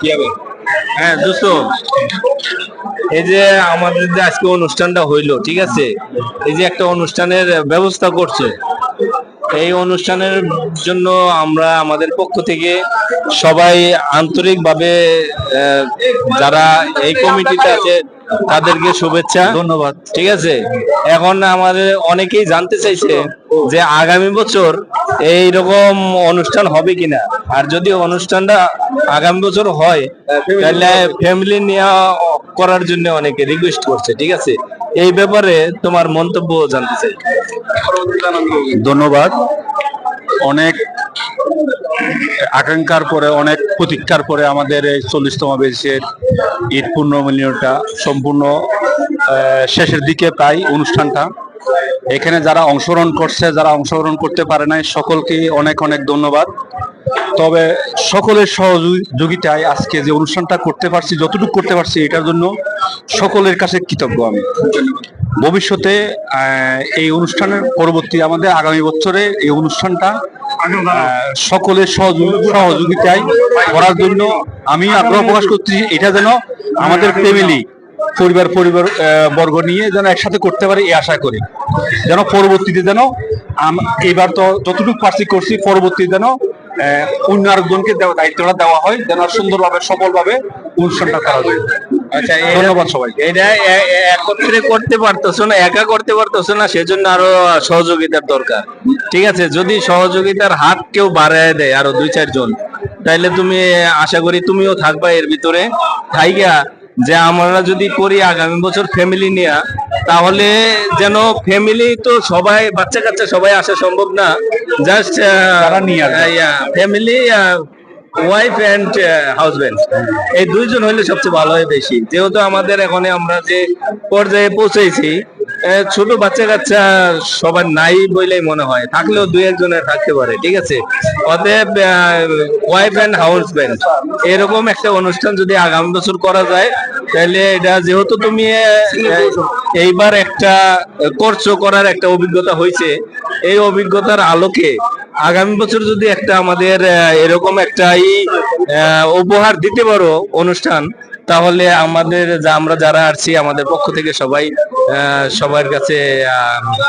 কি হবে? হ্যাঁ দোস্ত এই যে আমাদের যে আজকে অনুষ্ঠানটা হইল ঠিক আছে? এই যে একটা অনুষ্ঠানের ব্যবস্থা করছে। এই অনুষ্ঠানের জন্য আমরা আমাদের পক্ষ থেকে সবাই আন্তরিকভাবে যারা এই কমিটিতে আছে তাদেরকে শুভেচ্ছা। ধন্যবাদ। ঠিক আছে? এখন আমাদের অনেকেই জানতে চাইছে যে আগামী বছর এই রকম অনুষ্ঠান হবে কিনা? আর যদি অনুষ্ঠানটা আগামী বছর হয়, তাহলে ফ্যামিলি নিয়ে করার জন্য অনেকে রিকোয়েস্ট করছে, ঠিক আছে? এই ব্যাপারে তোমার মন্তব্য জানতে চাই। ধন্যবাদ। অনেক আকাঙ্ক্ষার পরে, অনেক প্রতীক্ষার পরে আমাদের এই চল্লিশতম বেশের ঈদ পূর্ণ সম্পূর্ণ শেষের দিকে প্রায় অনুষ্ঠানটা এখানে যারা অংশগ্রহণ করছে, যারা অংশগ্রহণ করতে পারে নাই, সকলকে অনেক অনেক ধন্যবাদ। তবে সকলের সহযোগিতায় আজকে যে অনুষ্ঠানটা করতে পারছি, যতটুকু করতে পারছি, এটার জন্য সকলের কাছে কৃতজ্ঞ আমি। ভবিষ্যতে এই অনুষ্ঠানের পরবর্তী আমাদের আগামী বছরে এই অনুষ্ঠানটা সকলের সহযোগি- সহযোগিতায় করার জন্য আমি আগ্রহ প্রকাশ করছি, এটা যেন আমাদের ফ্যামিলি পরিবার পরিবার বর্গ নিয়ে যেন একসাথে করতে পারি এই আশা করি। যেন পরবর্তীতে যেন এবার তো যতটুকু পারছি করছি পরবর্তী যেন অন্য আরেকজনকে দেওয়া- দায়িত্বটা দেওয়া হয় যেন সুন্দরভাবে সফলভাবে অনুষ্ঠানটা করা যায়। আচ্ছা ধন্যবাদ সবাই এটা এ- এ- একত্রে করতে পারতেছো না একা করতে পারতেছো না সেজন্য আরও সহযোগিতার দরকার। ঠিক আছে যদি সহযোগিতার হাত কেউ বাড়ায় দেয় আরও দুই চারজন তাইলে তুমি আশা করি তুমিও থাকবা এর ভিতরে। থাইগা যে আমরা যদি করি আগামী বছর ফ্যামিলি নিয়ে তাহলে যেন ফ্যামিলি তো সবাই বাচ্চা কাচ্চা সবাই আসা সম্ভব না। Just family wife and husband এই দুইজন হইলে সবচেয়ে ভালো হয় বেশি। যেহেতু আমাদের এখন আমরা যে পর্যায়ে পৌঁছেছি ছোট বাচ্চা কাচ্চা সবার নাই বলেই মনে হয়। থাকলেও দুই একজনের থাকতে পারে, ঠিক আছে? অতএব ওয়াইফ এন্ড হাউসব্যান্ড এরকম একটা অনুষ্ঠান যদি আগামী বছর করা যায়, তাহলে এটা যেহেতু তুমি এইবার একটা করছ করার একটা অভিজ্ঞতা হয়েছে, এই অভিজ্ঞতার আলোকে আগামী বছর যদি একটা আমাদের এরকম একটা উপহার দিতে পারো অনুষ্ঠান তাহলে আমাদের আমরা যারা আসছি আমাদের পক্ষ থেকে সবাই সবার কাছে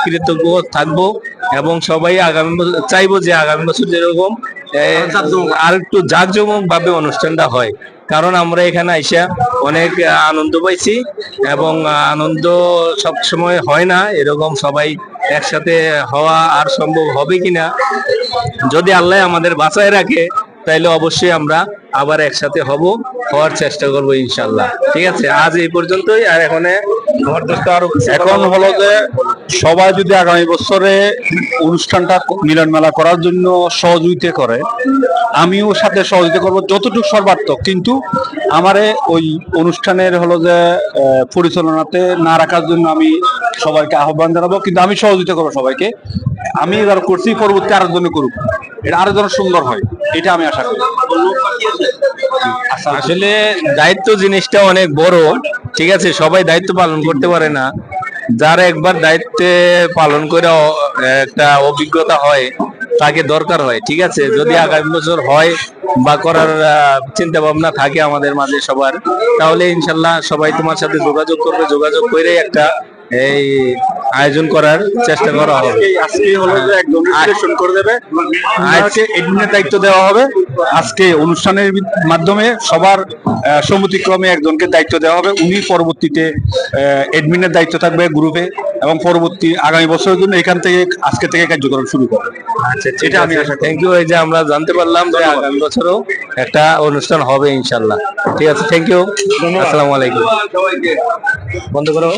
কৃতজ্ঞ থাকব এবং সবাই আগামী বছর চাইব যে আগামী বছর যেরকম আর একটু জাঁকজমক ভাবে অনুষ্ঠানটা হয়। কারণ আমরা এখানে আইসা অনেক আনন্দ পাইছি এবং আনন্দ সব সময় হয় না। এরকম সবাই একসাথে হওয়া আর সম্ভব হবে কিনা, যদি আল্লাহ আমাদের বাঁচায় রাখে তাইলে অবশ্যই আমরা আবার একসাথে হব হওয়ার চেষ্টা করব ইনশাল্লাহ ঠিক আছে? আজ এই পর্যন্তই আর এখানে এখন হলো যে সবাই যদি আগামী বছরে অনুষ্ঠানটা মিলন মেলা করার জন্য সহযোগিতা করে আমিও সাথে সহযোগিতা করব যতটুকু সর্বাত্মক। কিন্তু আমারে ওই অনুষ্ঠানের হলো যে পরিচালনাতে না রাখার জন্য আমি সবাইকে আহ্বান জানাব কিন্তু আমি সহযোগিতা করব সবাইকে। আমি এবার করছি পরবর্তী আরও জন্য করুক। এটা আরও যেন সুন্দর হয়, এটা আমি আশা করি। আসলে দায়িত্ব জিনিসটা অনেক বড়, ঠিক আছে, সবাই দায়িত্ব পালন করতে পারে না। যার একবার দায়িত্বে পালন করে একটা অভিজ্ঞতা হয়, তাকে দরকার হয়, ঠিক আছে? যদি আগামী বছর হয় বা করার চিন্তা ভাবনা থাকে আমাদের মাঝে সবার, তাহলে ইনশাল্লাহ সবাই তোমার সাথে যোগাযোগ করবে, যোগাযোগ করে একটা এই আয়োজন করার চেষ্টা করা হবে। করে দেবে। আজকে এডমিনের দায়িত্ব দেওয়া হবে। আজকে অনুষ্ঠানের মাধ্যমে সবার সম্মতিক্রমে একজনকে দায়িত্ব দেওয়া হবে। উনি পরবর্তীতে এডমিনের দায়িত্ব থাকবে গ্রুপে এবং পরবর্তী আগামী বছরের জন্য এখান থেকে আজকে থেকে কার্যক্রম শুরু করবে। আচ্ছা এটা আমি আশা থ্যাংক ইউ এই যে আমরা জানতে পারলাম যে আগামী বছরও একটা অনুষ্ঠান হবে ইনশাল্লাহ ঠিক আছে থ্যাংক ইউ আসসালামু আলাইকুম। বন্ধ করো।